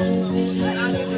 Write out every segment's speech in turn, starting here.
嗯。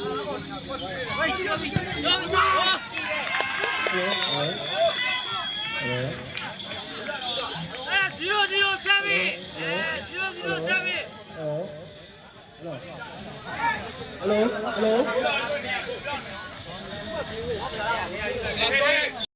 hello hello hello